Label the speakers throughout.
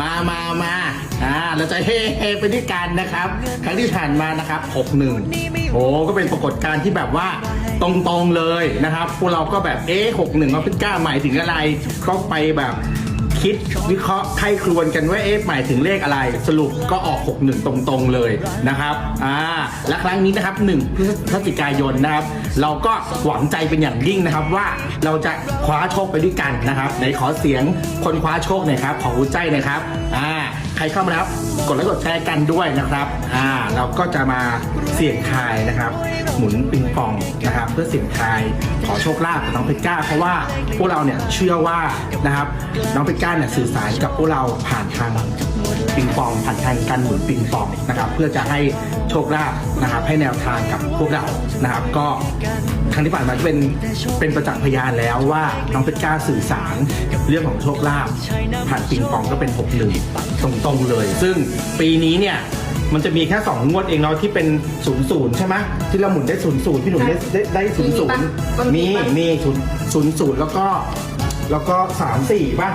Speaker 1: มามามาอ่าเราจะเฮ่เฮไปด้วยกันนะครับ ครั้งที่ผ่านมานะครับ61โอ้ก็เป็นปรากฏการณ์ที่แบบว่าตรงๆเลยนะครับ พวกเราก็แบบเอ๊ะ61ว่าเป็นกล้าหมายถึงอะไรก็ไปแบบ คิดวิเคราะห์ใครครวนกันว่าเอ๊ะหมายถึงเลขอะไร สรุปก็ออก 61 ตรงๆเลยนะครับอ่าและครั้งนี้นะครับ1พฤศจิกายนนะครับ เราก็หวังใจเป็นอย่างยิ่งนะครับว่าเราจะคว้าโชคไปด้วยกันนะครับไหนขอเสียงคนคว้าโชคหน่อยครับขอหัวใจนะครับอ่า ใครเข้ามาแล้วกดไลค์กดแชร์กันด้วยนะครับอ่าเราก็จะมาเสี่ยงทายนะครับ หมุนปิงปองนะครับ เพื่อเสี่ยงทายขอโชคลาภกับน้องเพชรก้า เพราะว่าพวกเราเนี่ยเชื่อว่านะครับ น้องเพชรก้าเนี่ยสื่อสารกับพวกเราผ่านทางปิงปองผ่านทางการหมุนปิงปองนะครับ เพื่อจะให้โชคลาภนะครับ ให้แนวทางกับพวกเรานะครับ ก็ ครั้งที่ผ่านมาก็เป็นเป็นประจักษ์พยานแล้วว่าน้องเพชรก้าสื่อสารเรื่องของโชคลาภผ่านปิงปองก็เป็น6กหนึ่งตรงๆเลย ซึ่งปีนี้เนี่ยมันจะมีแค่2งวดเองเนาะที่เป็น0ูนย์ใช่ไหมที่เราหมุนได้0ูนย์พี่หนุ่มได้ได้ได้ศูนย์ศูนย์
Speaker 2: มันมี
Speaker 1: มี
Speaker 2: ปะ
Speaker 1: มีศูนย์ศูนย์ศูนย์แล้วก็แล้วก็สามสี่ป่ะ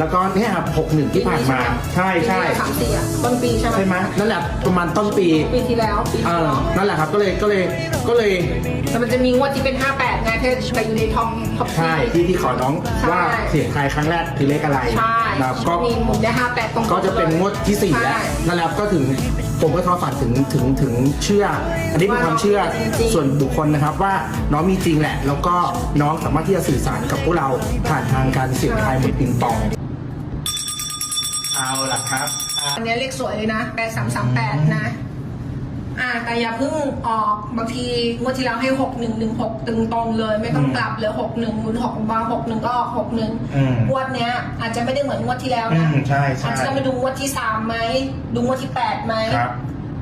Speaker 1: แล้วก็เนี่ยครับหกหนึ่งที่ผ่านมา ใช่ใช่
Speaker 2: สามสี่อะต้นปีใช่ไหม
Speaker 1: ใช่ไหมนั่นแหละประมาณต้นปี
Speaker 2: ปีที่แล้วปี
Speaker 1: เอ
Speaker 2: ที่
Speaker 1: อ
Speaker 2: แล้ว
Speaker 1: นั่นแหละครับก็เลยก็เลยก็เลย
Speaker 2: แต่มันจะมีงวดที่เป็น 58ไงเธอไปอยู่ในท็อปท็อป
Speaker 1: ใช่ที่ที่ขอน้อง
Speaker 2: ใช่
Speaker 1: ว่าเสียงใครครั้งแรกคือเลขอะไร
Speaker 2: ใช่
Speaker 1: นะครับก็
Speaker 2: มีหมุนได้58ตรงๆ
Speaker 1: ก็จะเป็นงวดที่สี่แล้ว
Speaker 2: ใช่
Speaker 1: นั่นแหละครับก็ถึงผมก็ทอฝันถึงถึงถึงเชื่อ อันนี้เป็นความเชื่อ
Speaker 2: ว่าน้องมีจริง
Speaker 1: ส่วนบุคคลนะครับว่าน้องมีจริงแหละ แล้วก็น้องสามารถที่จะสื่อสารกับพวกเราผ่านทางการเสี่ยงทายเหมือนปิงปอง เอาล่ะครับอะ
Speaker 2: อันนี้เลขสวยเลยนะ8338นะ อ่า แต่อย่าเพิ่งออกบางทีงวดที่แล้วให้6116ตึงตรงเลย ไม่ต้องกลับเหลือ61หมุน6มา61ก็ออก
Speaker 1: อืม
Speaker 2: 61งวดเนี้ย อาจจะไม่ได้เหมือนงวดที่แล้ว
Speaker 1: อื
Speaker 2: นะ
Speaker 1: มใช่ใช่
Speaker 2: อาจจะต้องไปดูงวดที่3ไหมดูงวดที่8ไหม
Speaker 1: ครับ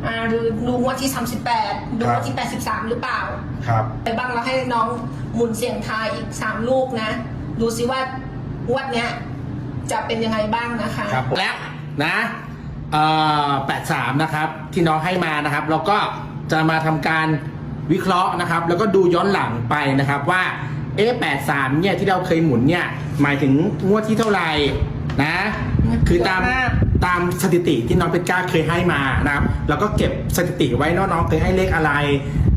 Speaker 2: อ่าหรือดูงวดที่38ดูงวดที่83หรือเปล่า
Speaker 1: ครับ
Speaker 2: ไปบ้างแล้วให้น้องหมุนเสียงทายอีก3ลูกนะ ดูซิว่างวดเนี้ย จะเป็นยังไงบ้างนะคะ
Speaker 1: ครับผมแล้วนะเอ่อ83 นะครับที่น้องให้มานะครับ แล้วก็จะมาทำการวิเคราะห์นะครับ แล้วก็ดูย้อนหลังไปนะครับว่าเอ๊ะ83 เนี่ยที่เราเคยหมุนเนี่ยหมายถึงงวดที่เท่าไหร่ นะ คือตาม
Speaker 2: มาก
Speaker 1: ตามสถิติที่น้องเป็ดก้าเคยให้มานะครับ แล้วก็เก็บสถิติไว้เนอะน้องเคยให้เลขอะไร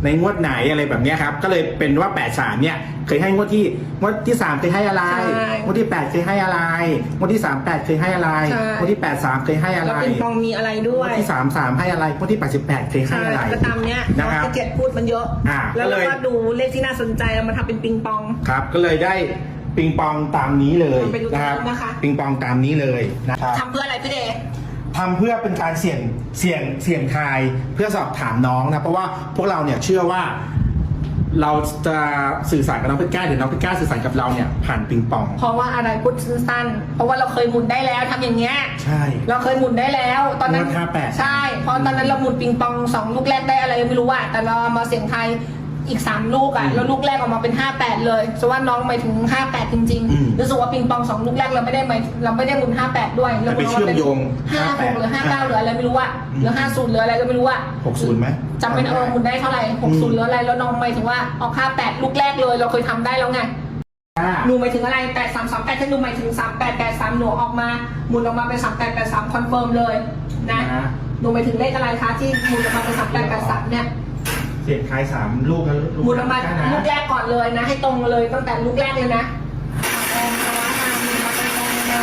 Speaker 1: ในงวดไหนอะไรแบบเนี้ยครับ ก็เลยเป็นว่า 83 เนี่ย เคยให้งวดที่งวดที่ 3 เคยให้อะไร
Speaker 2: ใช่
Speaker 1: งวดที่ 8 เคยให้อะไร งวดที่ 38 เคยให้อะไร
Speaker 2: ใช่
Speaker 1: งวดที่ 83 เคยให้อะไร
Speaker 2: แล้วปิงปองมีอะไรด้วย
Speaker 1: งวดที่ 33 ให้อะไร งวดที่ 88 เคยให้
Speaker 2: ใช่
Speaker 1: อะไร
Speaker 2: ก็ตามเนี้ย
Speaker 1: นะ
Speaker 2: น้อง
Speaker 1: ครับ
Speaker 2: ที่เจ็ดพูดมันเยอะ
Speaker 1: อ่า
Speaker 2: แล้ว
Speaker 1: ก็เล
Speaker 2: เรา
Speaker 1: ย
Speaker 2: ก็ดูเลขที่น่าสนใจเรามาทำเป็นปิงปอง
Speaker 1: ครับ ก็เลยได้ ปิงปองตามนี้เลย
Speaker 2: ไปดู
Speaker 1: นะครับ
Speaker 2: นะคะ
Speaker 1: ปิงปองตามนี้เลยนะครับ
Speaker 2: ทำเพื่ออะไรพี่เดย์
Speaker 1: ทำเพื่อเป็นการเสี่ยงเสี่ยงเสี่ยงทายเพื่อสอบถามน้องนะเพราะว่าพวกเราเนี่ยเชื่อว่าเราจะสื่อสารกับน้องเพชรก้าหรือน้องเพชรก้าสื่อสารกับเราเนี่ยผ่านปิงปอง
Speaker 2: เพราะว่าอะไรพูดสั้นๆ เพราะว่าเราเคยหมุนได้แล้วทำอย่างเงี้ย
Speaker 1: ใช่
Speaker 2: เราเคยหมุนได้แล้ว ตอนนั้น
Speaker 1: งวด58
Speaker 2: ใช่ เพราะตอนนั้นเราหมุนปิงปองสองลูกแรกได้อะไรไม่รู้อะแต่เราเอามาเสียงไทาย อีกสามลูกอะ
Speaker 1: อืม
Speaker 2: แล้วลูกแรกออกมาเป็น58เลยเพราะว่าน้องหมายถึง58จริง
Speaker 1: อืม
Speaker 2: ๆรู้สึกว่าปิงปองสองลูกแรกเราไม่ได้หมายเราไม่ได้หมุน58ด้วยเราหมุน
Speaker 1: แต่ไปเชื่อมโยง
Speaker 2: ห้าหกหรือ
Speaker 1: 58
Speaker 2: 59หรืออะไรไม่รู้อะหรือ50หรืออะไรก็ไม่รู้อะ
Speaker 1: 60ไหม
Speaker 2: จำเป็นเออหมุนได้เท่าไหร่60หรืออะไรแล้วน้องหมายถึงว่าออก58ลูกแรกเลยเราเคยทำได้แล้วไง
Speaker 1: อ่า
Speaker 2: หนูหมายถึงอะไร8 3 3 8ถ้าหนูหมายถึง3 8 8 3หนูออกมาหมุนออกมาเป็น3 8 8 3คอนเฟิร์มเลยนะ
Speaker 1: อ่า
Speaker 2: หนูหมายถึงเลขอะไรคะที่หมุนออกมาเป็น3 8 8 3เนี่ย
Speaker 1: เสี่ยงทายสามลูกนะลูก
Speaker 2: หมุนออกมา
Speaker 1: ได้นะ
Speaker 2: ลูกแรกก่อนเลยนะ ให้ตรงเลยตั้งแต่ลูกแรกเลยนะตรงนะมาเป็นตรงนะ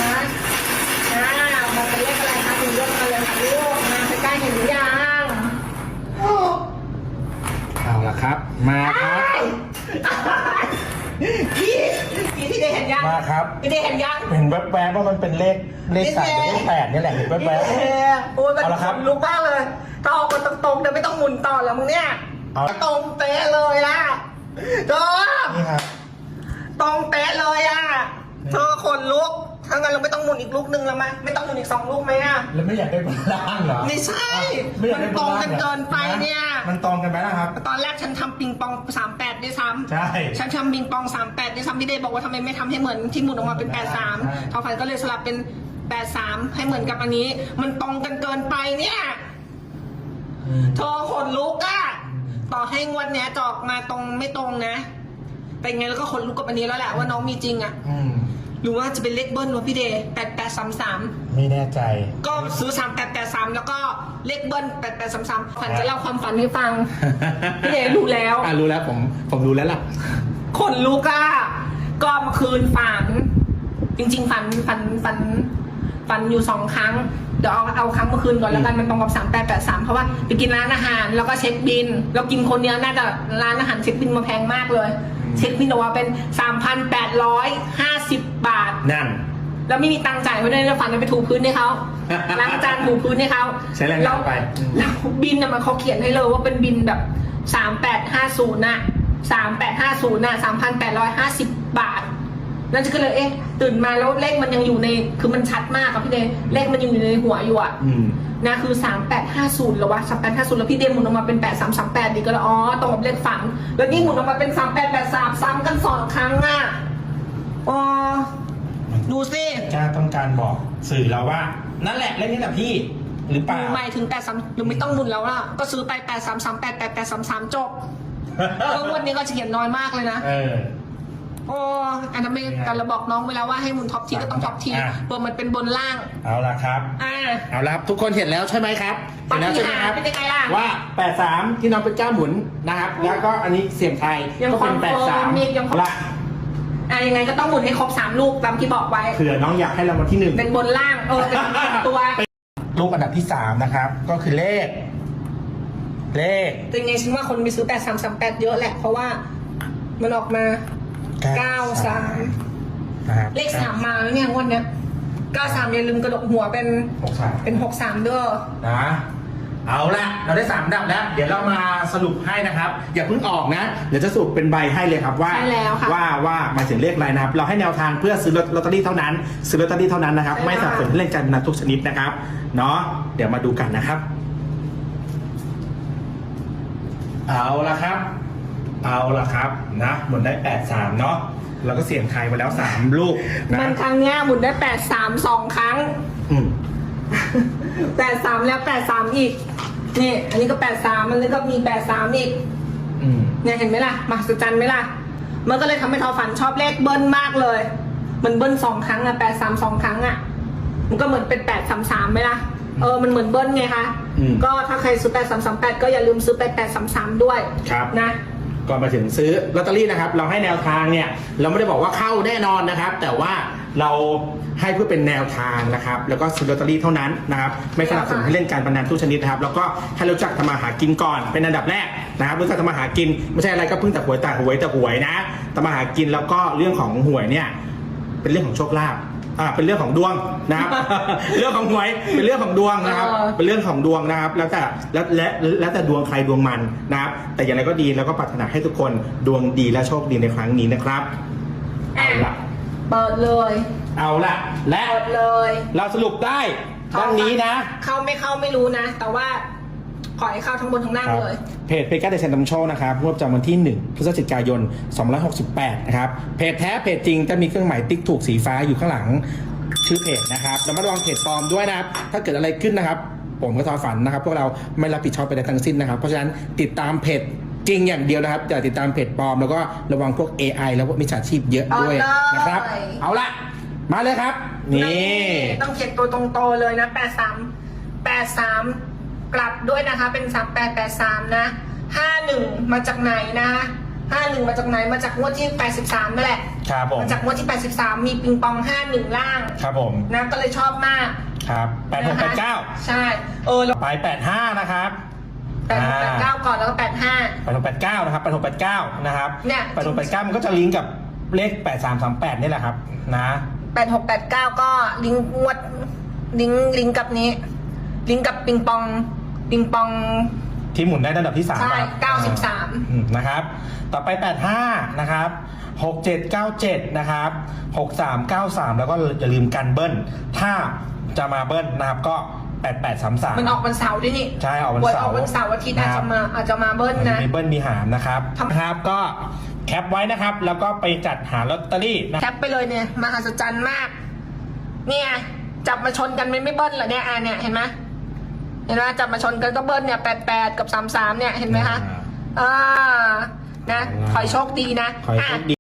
Speaker 2: นะมาเป็นเลขอะไรคะหนูเลือกมาเลยค่ะลูกมาใกล้ๆเห็นหรือยัง
Speaker 1: เอาละครับ มาครับ
Speaker 2: พี่พี่ที่ได้เห็นยัง
Speaker 1: มาครับ
Speaker 2: พี่ได้เห็นยัง
Speaker 1: เห็นแวบๆว่ามันเป็นเลขเลขสามกับเลขแปดนี่แหละเห็นแวบ
Speaker 2: โอ้ยมัน
Speaker 1: เอาละครับ
Speaker 2: ขนลุกมากเลยถ้าออกมาตรงๆเดี๋ยวไม่ต้องหมุนต่อแล้วมึงเนี่ย
Speaker 1: เอา
Speaker 2: ตรงเป๊ะเลยล่ะเธอ
Speaker 1: ๆนี่ครับ
Speaker 2: ตรงเป๊ะเลยอะเธอขนลุกถ้างั้นเราไม่ต้องหมุนอีกลูกหนึ่งแล้วมั้ยไม่ต้องหมุนอีกสองลูกไหมอะ
Speaker 1: แล้วไม่อยากได้บนล่างเหรอ
Speaker 2: ไม่ใช่
Speaker 1: ไม่อยากได้
Speaker 2: มันตรงกันเกินไปเนี่ย
Speaker 1: มันตรงกันไหมล่ะครับ
Speaker 2: ตอนแรกฉันทำปิงปองสามแปดด้วยซ้ำ
Speaker 1: ใช่
Speaker 2: ฉันทำปิงปองสามแปดด้วยซ้ำพี่เดย์บอกว่าทำไมไม่ทำให้เหมือนที่หมุนออกมาเป็นแปดสาม
Speaker 1: ใช่
Speaker 2: ทอฝันก็เลยสลับเป็นแปดสามให้เหมือนกับอันนี้ มันตรงกันเกินไปเนี่ยเธอขนลุกอะ ต่อให้งวดเนี้ยจอกมาตรงไม่ตรงนะ แต่ยังไงแล้วก็ขนลุกกับอันนี้แล้วแหละว่าน้องมีจริงอะ
Speaker 1: อืม
Speaker 2: หรือว่าจะเป็นเลขเบิ้ลวะพี่เดย์แปดแปดสามสาม
Speaker 1: ไม่แน่ใจ
Speaker 2: ก็ซื้อสามแปดแปดสามแล้วก็เลขเบิ้ลแปดแปดสามสามฝันจะเล่าความฝันให้ฟัง พี่เดย์รู้แล้ว
Speaker 1: อะรู้แล้วผมผมรู้แล้วล่ะ
Speaker 2: ขนลุกอะก็เมื่อคืนฝัน จริง ๆ ฝันฝันฝันฝันอยู่สองครั้ง เดี๋ยวเอาเอาครั้งเมื่อคืนก่อนแล้วกันมันตรงกับสามแปดแปดสามเพราะว่าไปกินร้านอาหารแล้วก็เช็คบิน เรากินคนเดียวน่าจะร้านอาหารเช็คบินมาแพงมากเลย เช็คบินออกมาเป็นสามพันแปดร้อยห้าสิบบาท
Speaker 1: นั่น
Speaker 2: แล้วไม่มีตังค์จ่ายเพราะฉะนั้นเราฝันไปถูพื้นให้เขาล้างจานถูพื้นให้เขา
Speaker 1: ใช้แรงงานไป
Speaker 2: แล้วบินน่ะมันเขาเขียนให้เลยว่าเป็นบินแบบสามแปดห้าศูนย์น่ะสามแปดห้าศูนย์น่ะสามพันแปดร้อยห้าสิบบาท นั่นก็เลยเอ๊ะตื่นมาแล้วเลขมันยังอยู่ในคือมันชัดมากอะพี่เดย์เลขมันยังอยู่ในหัวอยู่อะ
Speaker 1: อืม
Speaker 2: นะคือสามแปดห้าศูนย์หรอวะสามแปดห้าศูนย์แล้วพี่เดย์หมุนออกมาเป็นแปดสามสามแปดดีก็เลยอ๋อตรงกับเลขฝันแล้วนี่หมุนออกมาเป็นสามแปดแปดสามซ้ำกันสองครั้งอะอ๋อดูสิ
Speaker 1: จ้าต้องการบอกสื่อเราว่า นั่นแหละเล่นนี่แหละพี่ หรือเปล่า
Speaker 2: หมายถึงแปดสามหรือไม่ต้องหมุนแล้วล่ะก็ซื้อไปแปดสามสามแปดแปดแปดสามสามจบเพราะงวันนี้ก็จะเขียนน้อยมากเลยนะ
Speaker 1: เออ
Speaker 2: โอ้อันนั้นไม่แต่เราบอกน้องไปแล้วว่าให้หมุนท็อปทีก็ต้องท็อปที
Speaker 1: อะ
Speaker 2: เปิดมันเป็นบนล่าง
Speaker 1: เอาละครับ
Speaker 2: อ่า
Speaker 1: เอาละครับทุกคนเห็นแล้วใช่ไหมครับ เห็นแล้วใช่ไหมครับ
Speaker 2: เป็นยังไงล่ะ
Speaker 1: ว่า 83 ที่น้องเป็นเจ้าหมุนนะครับ แล้วก็อันนี้เสียงไทย
Speaker 2: ยัง
Speaker 1: ก็เป็น
Speaker 2: คอนเฟิร์มนี่ยังคอน
Speaker 1: 83ละ
Speaker 2: อ่ายังไงก็ต้องหมุนให้ครบสามลูกตามที่บอกไว้
Speaker 1: เผื่อน้องอยากให้รางวัลที่หนึ่ง
Speaker 2: เป็นบนล่าง เออ เป็นตัว
Speaker 1: ลูกอันดับที่ 3 นะครับ ก็คือเลข เลข
Speaker 2: แต่ยังไงฉันว่าคนไปซื้อแปดสามสามแปดเยอะแหละ เพราะว่ามันออกมา เก้าสาม
Speaker 1: นะครับ
Speaker 2: เลขสามมาแล้วเนี่ยงวันเนี้ยเก้าสามอย่าลืมกระดกหัวเป็น
Speaker 1: หกสาม
Speaker 2: เป็นหกสามเด้อ
Speaker 1: นะ เอาละเราได้สามอันดับแล้ว เดี๋ยวเรามาสรุปให้นะครับ อย่าเพิ่งออกนะ เดี๋ยวจะสรุปเป็นใบให้เลยครับว่า
Speaker 2: ใช่แล้วค่ะ
Speaker 1: ว่าว่ามาถึงเลขอะไรนะครับ เราให้แนวทางเพื่อซื้อลอตเตอรี่เท่านั้น ซื้อลอตเตอรี่เท่านั้นนะครับ
Speaker 2: ใช่ค่ะ
Speaker 1: ไม่สนับสนุนให้เล่นการพนันทุกชนิดนะครับ เนาะเดี๋ยวมาดูกันนะครับ เอาละครับ เอาละครับนะหมุนได้แปดสามเนาะเราก็เสี่ยงทายไปแล้วสามลูกนะ
Speaker 2: มันครั้งเนี้ยหมุนได้แปดสามสองครั้ง
Speaker 1: อืม
Speaker 2: แปดสามแล้วแปดสามอีกนี่อันนี้ก็แปดสามมันนี้ก็มีแปดสามอีก
Speaker 1: อืม
Speaker 2: เนี่ยเห็นไหมล่ะมหัศจรรย์ไหมล่ะ มันก็เลยทำให้ทอฝันชอบเลขเบิ้ลมากเลย มันเบิ้ลสองครั้งอะแปดสามสองครั้งอะมันก็เหมือนเป็นแปดสามสามไหมล่ะเออ มันเหมือนเบิ้ลไงคะ
Speaker 1: อืม
Speaker 2: ก็ถ้าใครซื้อแปดสามสามแปดก็อย่าลืมซื้อแปดแปดสามสามด้วย
Speaker 1: ครับ
Speaker 2: นะ
Speaker 1: ก่อนมาถึงซื้อลอตเตอรี่นะครับ เราให้แนวทางเนี่ย เราไม่ได้บอกว่าเข้าแน่นอนนะครับ แต่ว่าเราให้เพื่อเป็นแนวทางนะครับ แล้วก็ซื้อลอตเตอรี่เท่านั้นนะครับ ไม่สนับสนุนให้เล่นการพนันทุกชนิดนะครับ แล้วก็ให้รู้จักทำมาหากินก่อนเป็นอันดับแรกนะครับรู้จักทำมาหากินไม่ใช่อะไรก็เพิ่งแต่หวยแต่หวยแต่หวยนะทำมาหากินแล้วก็เรื่องของหวยเนี่ย เป็นเรื่องของโชคลาภ อ่าเป็นเรื่องของดวงนะครับ เรื่องของหวยเป็นเรื่องของดวงนะครับ
Speaker 2: เออ
Speaker 1: เป็นเรื่องของดวงนะครับ แล้วแต่แล้วและแล้วแต่ดวงใครดวงมันนะครับ แต่อย่างไรก็ดีแล้วก็ปรารถนาให้ทุกคนดวงดีและโชคดีในครั้งนี้นะครับเอาละ
Speaker 2: เปิดเลย
Speaker 1: เอาละและ
Speaker 2: เปิดเลย
Speaker 1: เราสรุปได้ดังนี้นะ
Speaker 2: เข้าไม่เข้าไม่รู้นะ แต่ว่า ขอให้เข้าทั้งบนทั้งล่าง
Speaker 1: ครับ
Speaker 2: เลย
Speaker 1: เพจเพจการเดชนำโชคนะครับงวดประจำวันที่ 1 พฤศจิกายน2568 นะครับ เพจแท้เพจจริงจะมีเครื่องหมายติ๊กถูกสีฟ้าอยู่ข้างหลังชื่อเพจนะครับแล้วมาระวังเพจปลอมด้วยนะครับ ถ้าเกิดอะไรขึ้นนะครับ ผมก็ทอฝันนะครับ พวกเราไม่รับผิดชอบไปใดทั้งสิ้นนะครับ เพราะฉะนั้นติดตามเพจจริงอย่างเดียวนะครับอย่าติดตามเพจปลอมแล้วก็ระวังพวก AI แล้วก็มิจฉาชีพเยอะด้วย
Speaker 2: เอาเลย
Speaker 1: นะครับ เอาละมาเลยครับ นี่
Speaker 2: ต้องเขียนตัวตรงโตเลยนะแปดสามแปดสาม กลับด้วยนะคะเป็นสามแปดแปดสามนะห้าหนึ่งมาจากไหนนะห้าหนึ่งมาจากไหนมาจากงวดที่แปดสิบสามนั่นแหละ
Speaker 1: ครับผม
Speaker 2: มาจากงวดที่แปดสิบสามมีปิงปองห้าหนึ่งล่าง
Speaker 1: ครับผม
Speaker 2: นะก็เลยชอบมาก
Speaker 1: ครับแปดหกแปดเก้า
Speaker 2: ใช่เออแล้ว
Speaker 1: ไปแปดห้านะครับ
Speaker 2: แปดหกแปดเก้าก่อนแล้วก็แปดห้า
Speaker 1: แปดหกแปดเก้านะครับแปดหกแปดเก้านะครับ
Speaker 2: เนี่ย
Speaker 1: แปดหกแปดเก้ามันก็จะลิงก์กับเลขแปดสามสามแปดนี่แหละครับ นะ
Speaker 2: แปดหกแปดเก้าก็ลิงก์งวดลิงก์ลิงก์กับนี้ ลิงก์กับปิงปอง ปิงปอง
Speaker 1: ที่หมุนได้ระดับที่สาม
Speaker 2: ใช่
Speaker 1: ครับ
Speaker 2: เก้าสิบสาม
Speaker 1: อืมนะครับ ต่อไปแปดห้านะครับหกเจ็ดเก้าเจ็ดนะครับหกสามเก้าสามแล้วก็อย่าลืมกันเบิ้ล ถ้าจะมาเบิ้ลนะครับก็แปดแปดสามสาม
Speaker 2: มันออกวันเสาร์ด้วยนี่
Speaker 1: ใช่ ออกวัน
Speaker 2: หวย
Speaker 1: เสา
Speaker 2: อ
Speaker 1: ร์
Speaker 2: อกวันเสาร์อาทิตย์อาจ
Speaker 1: ครั
Speaker 2: จะ
Speaker 1: บ
Speaker 2: มาอาจจะมาเบิ้ลนะ
Speaker 1: มีเบิ้ลมีหามนะครับ
Speaker 2: ทำ
Speaker 1: ครับก็แคปไว้นะครับ แล้วก็ไปจัดหาลอตเตอรี่นะ
Speaker 2: แคปไปเลยเนี่ยมหัศจรรย์มาก เนี่ยจับมาชนกันมันไม่เบิ้ลเหรอเนี่ยอะเนี่ยเห็นไหม เห็นไหมจับมาชนกันก็เบิ้ลเนี่ยแปดแปดกับสามสามเนี่ยเห็นไหมคะอ่านะขอให้โชคดีนะ
Speaker 1: ขอให้โชคดี